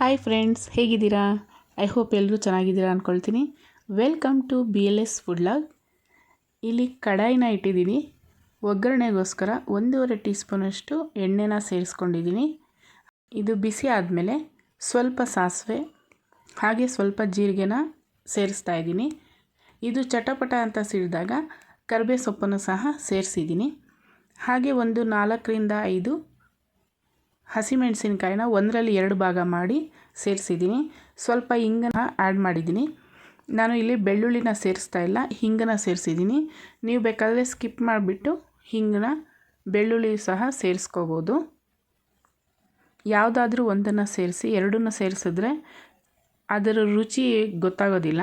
Hi friends ಹೇಗಿದ್ದೀರಾ? I hope ಎಲ್ಲರೂ ಚೆನ್ನಾಗಿದ್ದೀರಾ ಅಂದ್ಕೊಳ್ತೀನಿ welcome to B L S food log ಇಲ್ಲಿ ಕಡಾಯಿನ ಇಟ್ಟಿದ್ದೀನಿ. ಒಗ್ಗರಣೆಗೋಸ್ಕರ ಒಂದೂವರೆ ಟೀ ಸ್ಪೂನಷ್ಟು ಎಣ್ಣೆನ ಸೇರಿಸ್ಕೊಂಡಿದ್ದೀನಿ. ಇದು ಬಿಸಿ ಆದಮೇಲೆ ಸ್ವಲ್ಪ ಸಾಸಿವೆ, ಹಾಗೆ ಸ್ವಲ್ಪ ಜೀರಿಗೆನ ಸೇರಿಸ್ತಾ ಇದ್ದೀನಿ. ಇದು ಚಟಪಟ ಅಂತ ಸಿಡಿದಾಗ ಕರಿಬೇ ಸೊಪ್ಪನ್ನು ಸಹ ಸೇರಿಸಿದ್ದೀನಿ. ಹಾಗೆ ಒಂದು ನಾಲ್ಕರಿಂದ ಐದು ಹಸಿಮೆಣಸಿನ್ಕಾಯಿನ ಒಂದರಲ್ಲಿ ಎರಡು ಭಾಗ ಮಾಡಿ ಸೇರಿಸಿದ್ದೀನಿ. ಸ್ವಲ್ಪ ಹಿಂಗನ್ನ ಆ್ಯಡ್ ಮಾಡಿದ್ದೀನಿ. ನಾನು ಇಲ್ಲಿ ಬೆಳ್ಳುಳ್ಳಿನ ಸೇರಿಸ್ತಾ ಇಲ್ಲ, ಹಿಂಗನ್ನ ಸೇರಿಸಿದ್ದೀನಿ. ನೀವು ಬೇಕಾದರೆ ಸ್ಕಿಪ್ ಮಾಡಿಬಿಟ್ಟು ಹಿಂಗನ್ನ ಬೆಳ್ಳುಳ್ಳಿ ಸಹ ಸೇರಿಸ್ಕೋಬೋದು. ಯಾವುದಾದ್ರೂ ಒಂದನ್ನು ಸೇರಿಸಿ, ಎರಡನ್ನೂ ಸೇರಿಸಿದ್ರೆ ಅದರ ರುಚಿ ಗೊತ್ತಾಗೋದಿಲ್ಲ.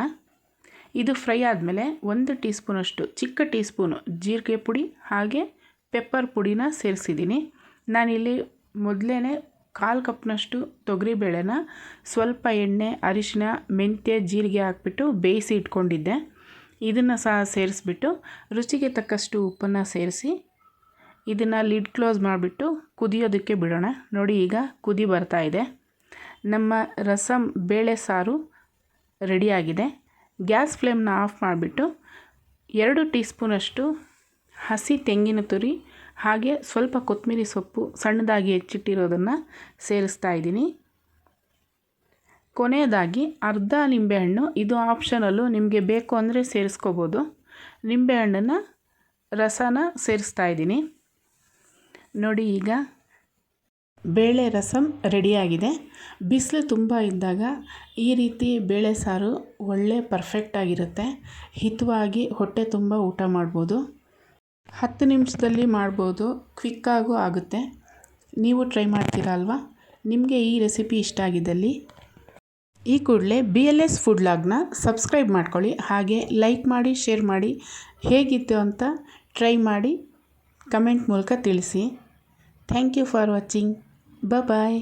ಇದು ಫ್ರೈ ಆದಮೇಲೆ ಒಂದು ಟೀ ಸ್ಪೂನಷ್ಟು ಚಿಕ್ಕ ಟೀ ಸ್ಪೂನು ಜೀರಿಗೆ ಪುಡಿ ಹಾಗೆ ಪೆಪ್ಪರ್ ಪುಡಿನ ಸೇರಿಸಿದ್ದೀನಿ. ನಾನಿಲ್ಲಿ ಮೊದಲೇ ಕಾಲು ಕಪ್ನಷ್ಟು ತೊಗರಿಬೇಳೆನ ಸ್ವಲ್ಪ ಎಣ್ಣೆ, ಅರಿಶಿನ, ಮೆಂತ್ಯ, ಜೀರಿಗೆ ಹಾಕ್ಬಿಟ್ಟು ಬೇಯಿಸಿ ಇಟ್ಕೊಂಡಿದ್ದೆ. ಇದನ್ನು ಸಹ ಸೇರಿಸ್ಬಿಟ್ಟು ರುಚಿಗೆ ತಕ್ಕಷ್ಟು ಉಪ್ಪನ್ನು ಸೇರಿಸಿ ಇದನ್ನು ಲಿಡ್ ಕ್ಲೋಸ್ ಮಾಡಿಬಿಟ್ಟು ಕುದಿಯೋದಕ್ಕೆ ಬಿಡೋಣ. ನೋಡಿ ಈಗ ಕುದಿ ಬರ್ತಾ ಇದೆ. ನಮ್ಮ ರಸಮ್ ಬೇಳೆ ಸಾರು ರೆಡಿಯಾಗಿದೆ. ಗ್ಯಾಸ್ ಫ್ಲೇಮ್ನ ಆಫ್ ಮಾಡಿಬಿಟ್ಟು ಎರಡು ಟೀ ಸ್ಪೂನಷ್ಟು ಹಸಿ ತೆಂಗಿನ ತುರಿ ಹಾಗೆ ಸ್ವಲ್ಪ ಕೊತ್ತಂಬರಿ ಸೊಪ್ಪು ಸಣ್ಣದಾಗಿ ಹೆಚ್ಚಿಟ್ಟಿರೋದನ್ನು ಸೇರಿಸ್ತಾ ಇದ್ದೀನಿ. ಕೊನೆಯದಾಗಿ ಅರ್ಧ ನಿಂಬೆಹಣ್ಣು, ಇದು ಆಪ್ಷನಲ್ಲು ನಿಮಗೆ ಬೇಕು ಅಂದರೆ ಸೇರಿಸ್ಕೋಬೋದು. ನಿಂಬೆಹಣ್ಣನ್ನು ರಸನ ಸೇರಿಸ್ತಾ ಇದ್ದೀನಿ. ನೋಡಿ ಈಗ ಬೇಳೆ ರಸಮ್ ರೆಡಿಯಾಗಿದೆ ಬಿಸಿಲು ತುಂಬ ಇದ್ದಾಗ ಈ ರೀತಿ ಬೇಳೆ ಸಾರು ಒಳ್ಳೆ ಪರ್ಫೆಕ್ಟಾಗಿರುತ್ತೆ ಹಿತವಾಗಿ ಹೊಟ್ಟೆ ತುಂಬ ಊಟ ಮಾಡ್ಬೋದು. ಹತ್ತು ನಿಮಿಷದಲ್ಲಿ ಮಾಡ್ಬೋದು ಕ್ವಿಕ್ಕಾಗೂ ಆಗುತ್ತೆ. ನೀವು ಟ್ರೈ ಮಾಡ್ತೀರಾ ಅಲ್ವಾ? ನಿಮಗೆ ಈ ರೆಸಿಪಿ ಇಷ್ಟ ಆಗಿದ್ದಲ್ಲಿ ಈ ಕೂಡಲೇ ಬಿ ಎಲ್ ಎಸ್ ಫುಡ್ ಲಾಗ್ನ ಸಬ್ಸ್ಕ್ರೈಬ್ ಮಾಡ್ಕೊಳ್ಳಿ. ಹಾಗೆ ಲೈಕ್ ಮಾಡಿ ಶೇರ್ ಮಾಡಿ, ಹೇಗಿತ್ತು ಅಂತ ಟ್ರೈ ಮಾಡಿ ಕಮೆಂಟ್ ಮೂಲಕ ತಿಳಿಸಿ. ಥ್ಯಾಂಕ್ ಯು ಫಾರ್ ವಾಚಿಂಗ್ ಬ ಬಾಯ್